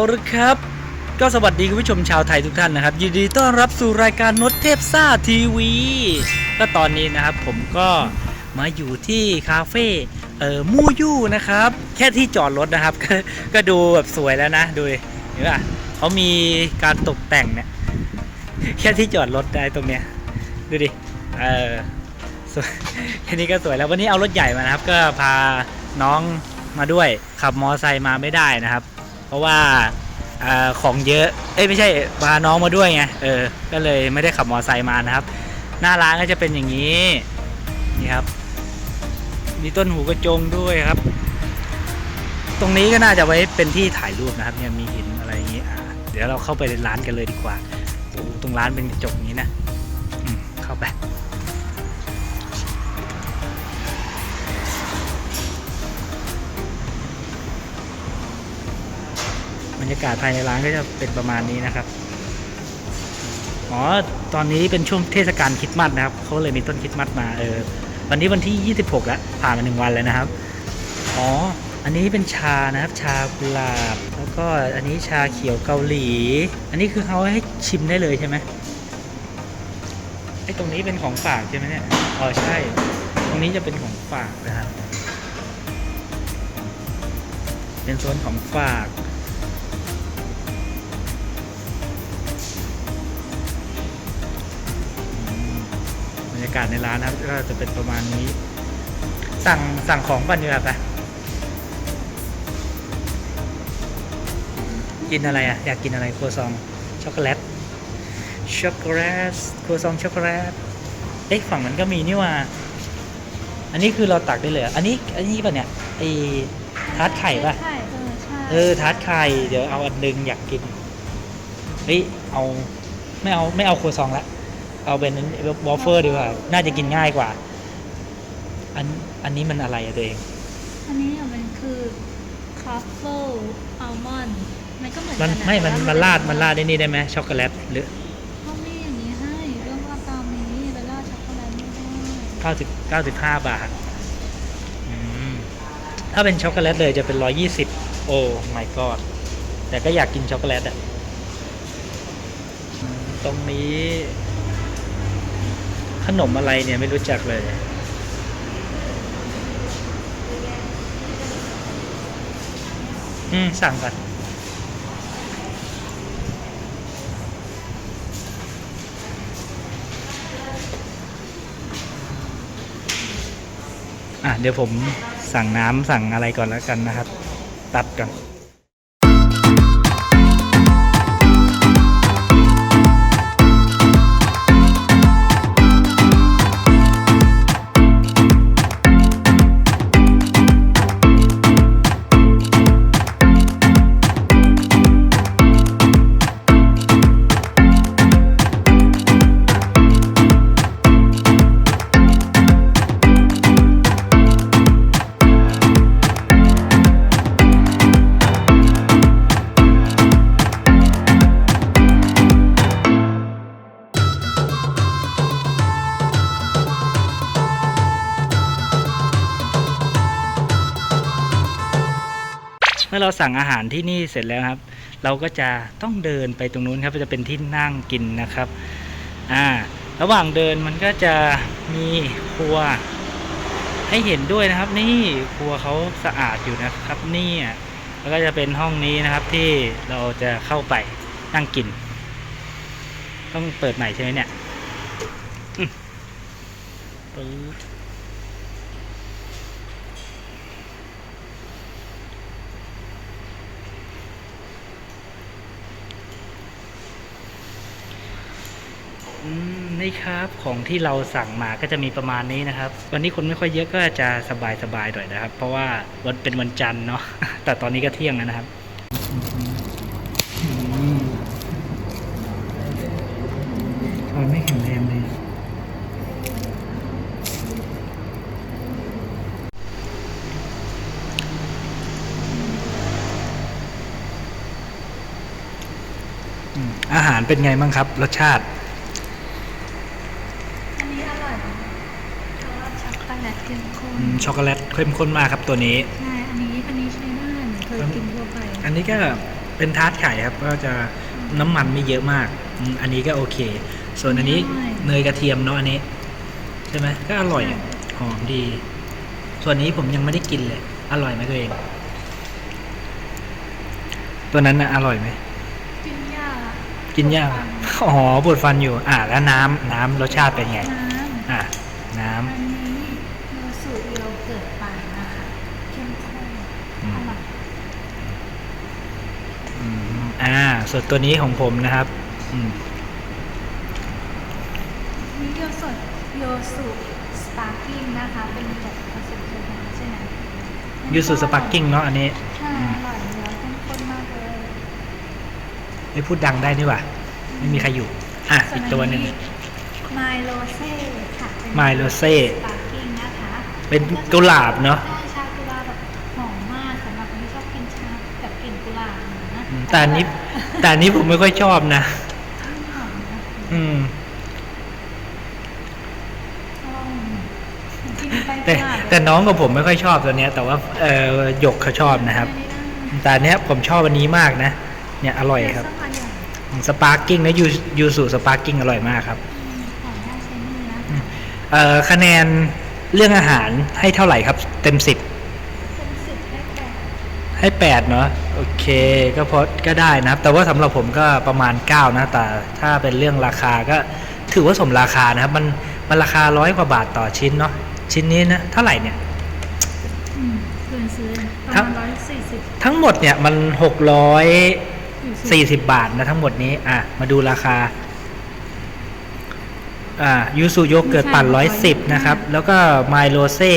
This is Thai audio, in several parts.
าละครับ ก็สวัสดีคุณผู้ชมชาวไทยทุกท่านนะครับ ยินดีต้อนรับสู่รายการนดเทพซ่าทีวี ก็ตอนนี้นะครับผมก็มาอยู่ที่คาเฟ่เอ่อมูยู่นะครับ แค่ที่จอดรถนะครับ ก็ก็ดูแบบสวยแล้วนะ ดูดิเห็นป่ะเขามีการตกแต่งเนี่ยแค่ที่จอดรถได้ตรงเนี้ยดูดิเออสวยแค่นี้ก็สวยแล้ววันนี้เอารถใหญ่มานะครับ ก็พาน้องมาด้วยขับมอไซค์มาไม่ได้นะครับ เพราะว่าอของเยอะ เอ้ยไม่ใช่พาน้องมาด้วยไง เออ ก็เลยไม่ได้ขับมอเตอร์ไซค์มานะครับ หน้าร้านก็จะเป็นอย่างนี้ นี่ครับ มีต้นหูกระจงด้วยครับ ตรงนี้ก็น่าจะไว้เป็นที่ถ่ายรูปนะครับ เนี่ยมีหินอะไรอย่างนี้เดี๋ยวเราเข้าไปในร้านกันเลยดีกว่าโอ้ตรงร้านเป็นกระจกนี้นะ เข้าไป รรยากาศภายในร้านก็จะเป็นประมาณนี้นะครับอ๋อตอนนี้เป็นช่วงเทศกาลคริสต์มาสนะครับเขาเลยมีต้นคริสต์มาสมาเออวันนี้วันที่ 26 แล้วผ่านมาหนึ่งวันเลยนะครับอ๋ออันนี้เป็นชานะครับชากุหลาบ แล้วก็อันนี้ชาเขียวเกาหลี อันนี้คือเขาให้ชิมได้เลยใช่ไหมไอ้ตรงนี้เป็นของฝากใช่ไหมเนี่ยอ๋อใช่ ตรงนี้จะเป็นของฝากนะครับเป็นโซนของฝากากาศในร้านนะครับ ก็จะเป็นประมาณนี้ สั่งสั่งของก่อนดีกว่าปะกินอะไรอะ อยากกินอะไรครัวซองช็อกโกแลตช็อกโกแลตครัวซองช็อกโกแลตเอ๊ะฝั่งนั้นก็มีนี่ว่า อันนี้คือเราตักได้เลยเหรออันนี้อันนี้ป่ะเนี่ยไอทาร์ตไข่ป่ะใช่เออใช่เออทาร์ตไข่เดี๋ยวเอาอันหนึงอยากกินเฮ้ยเอาไม่เอาไม่เอาครัวซองละ เอาเป็นวอฟเฟอร์ดีกว่า น่าจะกินง่ายกว่า อันอันนี้มันอะไรอะตัวเอง อันนี้อะมันคือคอฟเฟิลอัลมอนด์มันก็เหมือนมันกัะไม่ มันแต่ว่มันราดมันราดได้นี่ได้ไหมช็อกโกแลตหรือเขาไม่อย่างนี้ให้เรื่องว่าตามนี้แล้วราช็อกโกแลตไม่ได้าสิบเก้าสิบห้าบาทอืมถ้าเป็นช็อกโกแลตเลยจะเป็นร้อยี่สิบโอ้ my god แต่ก็อยากกินช็อกโกแลตอะตรงนี้ นมอะไรเนี่ยไม่รู้จักเลย อืม สั่งก่อนอะเดี๋ยวผมสั่งน้ำสั่งอะไรก่อนแล้วกันนะครับ ตัดก่อน อเราสั่งอาหารที่นี่เสร็จแล้วครับ เราก็จะต้องเดินไปตรงนู้นครับจะเป็นที่นั่งกินนะครับอ่าระหว่างเดินมันก็จะมีครัว ให้เห็นด้วยนะครับ นี่ครัวเขาสะอาดอยู่นะครับนี่แล้วก็จะเป็นห้องนี้นะครับที่เราจะเข้าไปนั่งกิน ต้องเปิดใหม่ใช่ไหมเนี่ยปึ๊บ อืม นี่ครับ ของที่เราสั่งมาก็จะมีประมาณนี้นะครับ วันนี้คนไม่ค่อยเยอะก็จะสบายสบายๆหน่อยนะครับ เพราะว่าวันเป็นวันจันทร์เนาะแต่ตอนนี้ก็เที่ยงแล้วนะครับช้อนไม่แข็งแรงเลยอืมอาหารเป็นไงบ้างครับ รสชาติ อันนี้อร่อยนะเพราะว่าช็อก โกแลตเข้มข้นอืมช็อกโกแลตเข้มข้นมากครับตัวนี้ ใช่อันนี้อันนี้ใช้ได้หนูเคยกินทั่วไปอันนี้ก็เป็นทาร์ตไข่ครับ ก็จะน้ำมันไม่เยอะมากอืมอันนี้ก็โอเค ส่วนอันนี้เนยกระเทียมเนาะอันนี้ ใช่ไหมก็อร่อยอะหอมดี ส่วนนี้ผมยังไม่ได้กินเลย อร่อยไหมตัวเอง ตัวนั้นนะอร่อยไหม กินยากกินยาก อ๋อปวดฟันอยู่ อ่าแล้วน้ำน้ำรสชาติเป็นไง น้ำ อะ น้ำ อันนี้โยสุโยเกิร์ตปั่นนะคะเข้มข้น อืม อร่อย อืม อ่า ส่วนตัวนี้ของผมนะครับ อืมนี่โยสุโยสุสปาร์กิ้งนะคะ เป็นแบบผสมโซดาใช่ไหมยูสุสปาร์กิ้งเนาะอันนี้ใช่อร่อยเนื้อเข้มข้นมากเลยไม่พูดดังได้นี่หว่าไม่มีใครอยู่ อะอีกตัวหนึ่งไมโลเซ่ค่ะเป็น My Rosé สปาร์กิ้งนะคะเป็นกุหลาบเนาะ ใช่ ต่อันนี้แต่อันนี้ผมไม่ค่อยชอบนะหอมนะอืมชอบกินไปแต่กุหลาบแต่น้องกับผมไม่ค่อยชอบตัวเนี้ย แต่ว่าเออหยกเขาชอบนะครับแต่อันเนี้ยผมชอบอันนี้มากนะ เนี่ยอร่อยครับ สปาร์กิ้งนะยูยูสุสปาร์กิ้งอร่อยมากครับขอได้ใช้มือนะอืมเอ่อคะแนนเรื่องอาหารให้เท่าไหร่ครับ เต็มสิบเป็นสิบได้แปดให้แปดเนาะ โอเคก็พอก็ได้นะครับ แต่ว่าสำหรับผมก็ประมาณเก้านะ แต่ถ้าเป็นเรื่องราคาก็ถือว่าสมราคานะครับ มันมันราคาร้อยกว่าบาทต่อชิ้นเนาะชิ้นนี้นะเท่าไหร่เนี่ยอืมเกินซื้อประทั้งมาณร้อยสี่สิบทั้งหมดเนี่ยมันหกร้อยสี่สิบบาทนะทั้งหมดนี้ อะ มาดูราคา อ่ายูสุโยเกิร์ตปั่นร้อยสิบนะครับ แล้วก็ไมโลเซ่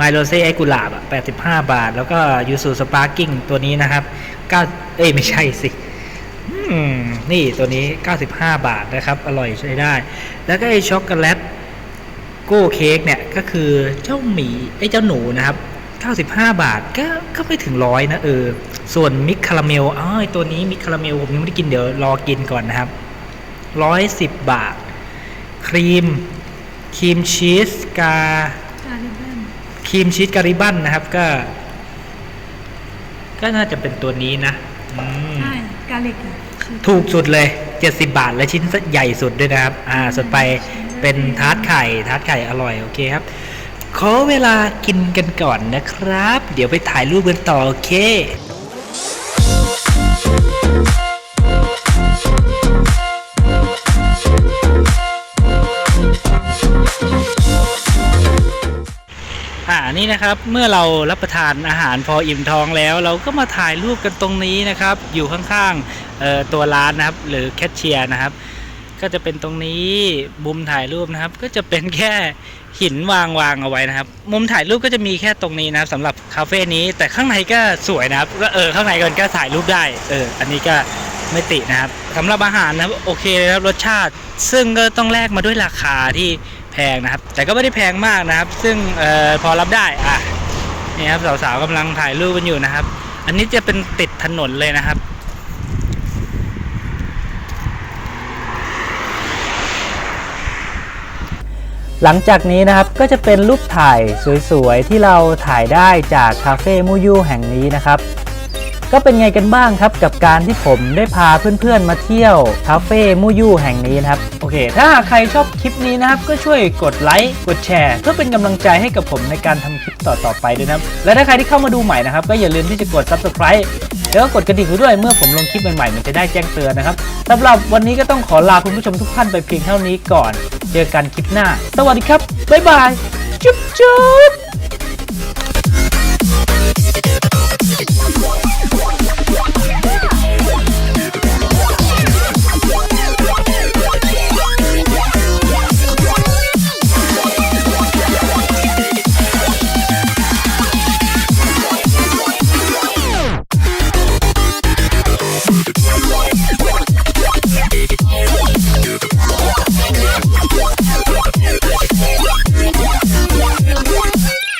ไมโลเซ่ไอกุหลาบอะแปดสิบห้าบาท แล้วก็ยูสุสปาร์กิ้งตัวนี้นะครับเก้าเอ้ยไม่ใช่สินี่ตัวนี้ 95 บาทนะครับ อร่อยใช้ได้ แล้วก็ไอช็อกโกแลตโก้เค้กเนี่ยก็คือเจ้าหมีไอเจ้าหนูนะครับ95 บาทก็ก็ไม่ถึงร้อยนะเออ ส่วนมิกคาราเมลอ๋อตัวนี้มิกคาราเมลผมยังไม่ได้กินเดี๋ยวรอกินก่อนนะครับร้อยสิบบาท ครีม ครีมชีสกา ครีมชีสการิบันนะครับก็ ก็น่าจะเป็นตัวนี้นะอืมใช่กาลิกอะถูกสุดเลย 70 บาทและชิ้นใหญ่สุดด้วยนะครับ อ่าสุดไปเป็นทาร์ตไข่ทาร์ตไข่อร่อยโอเคครับ ขอเวลากินกันก่อนนะครับ เดี๋ยวไปถ่ายรูปกันต่อโอเค นี่นะครับเมื่อเรารับประทานอาหารพออิ่มท้องแล้ว เราก็มาถ่ายรูปกันตรงนี้นะครับ อยู่ข้างๆตัวร้านนะครับ หรือแคชเชียร์นะครับ ก็จะเป็นตรงนี้มุมถ่ายรูปนะครับ ก็จะเป็นแค่หินวางวางเอาไว้นะครับ มุมถ่ายรูปก็จะมีแค่ตรงนี้นะครับสำหรับคาเฟ่นี้แต่ข้างในก็สวยนะครับก็เออข้างในกันก็ถ่ายรูปได้เอออันนี้ก็ไม่ตินะครับสำหรับอาหารนะครับโอเคเลยนะครับรสชาติ ซึ่งก็ต้องแลกมาด้วยราคาที่ พงนะครับ แต่ก็ไม่ได้แพงมากนะครับ ซึ่งออพอรับได้อะนี่ครับสาวๆกำลังถ่ายรูปกันอยู่นะครับ อันนี้จะเป็นติดถนนเลยนะครับหลังจากนี้นะครับก็จะเป็นรูปถ่ายสวยๆ ที่เราถ่ายได้จากคาเฟ่มูยูแห่งนี้นะครับ ก็เป็นไงกันบ้างครับกับการที่ผมได้พาเพื่อนๆมาเที่ยวคาเฟ่มูยูแห่งนี้นะครับโอเค ถ้าหากใครชอบคลิปนี้นะครับ ก็ช่วยกดไลค์กดแชร์เพื่อเป็นกำลังใจให้กับผมในการทำคลิปต่อๆไปด้วยนะครับ และถ้าใครที่เข้ามาดูใหม่นะครับ ก็อย่าลืมที่จะกด subscribe แล้วก็กดกระดิ่งด้วยเมื่อผมลงคลิปใหม่ๆมันจะได้แจ้งเตือนนะครับสำหรับวันนี้ก็ต้องขอลาคุณผู้ชมทุกท่านไปเพียงเท่านี้ก่อน เจอกันคลิปหน้า สวัสดีครับบ๊ายบายจุ๊บจุ๊บ